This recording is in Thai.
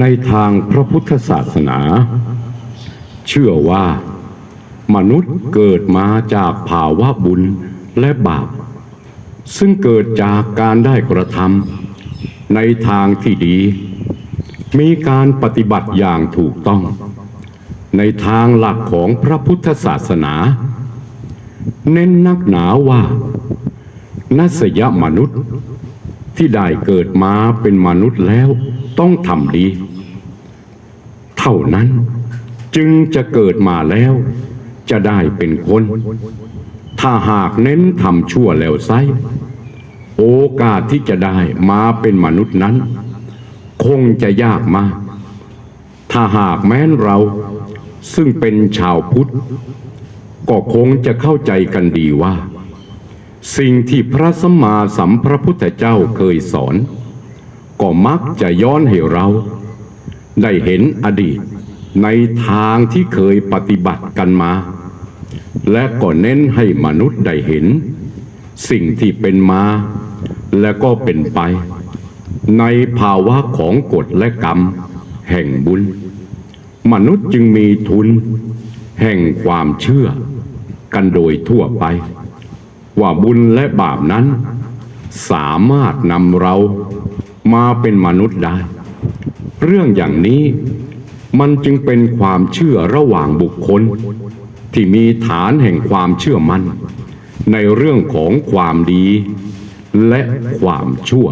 ในทางพระพุทธศาสนา เชื่อว่า มนุษย์เกิดมาจากภาวะบุญและบาป ซึ่งเกิดจากการได้กระทำในทางที่ดี มีการปฏิบัติอย่างถูกต้อง ในทางหลักของพระพุทธศาสนา เน้นนักหนาว่านัสยมนุษย์ที่ได้เกิดมาเป็นมนุษย์แล้ว ต้องทำดี เท่านั้นจึงจะเกิดมาแล้ว จะได้เป็นคน ถ้าหากเน้นทำชั่วแล้วไซโอกาสที่จะได้มาเป็นมนุษย์นั้น คงจะยากมาก ถ้าหากแม้นเราซึ่งเป็นชาวพุทธ ก็คงจะเข้าใจกันดีว่า สิ่งที่พระสัมมาสัมพระพุทธเจ้าเคยสอน ก็มักจะย้อนให้เรา ได้เห็นอดีตในทางที่เคยปฏิบัติกันมา และก็เน้นให้มนุษย์ได้เห็น สิ่งที่เป็นมา และก็เป็นไป ในภาวะของกฎและกรรม แห่งบุญ มนุษย์จึงมีทุน แห่งความเชื่อ กันโดยทั่วไป ว่าบุญและบาปนั้น สามารถนำเรา มาเป็นมนุษย์ได้ เรื่องอย่างนี้มันจึงเป็นความเชื่อระหว่างบุคคล ที่มีฐานแห่งความเชื่อมั่นในเรื่องของความดีและความชั่ว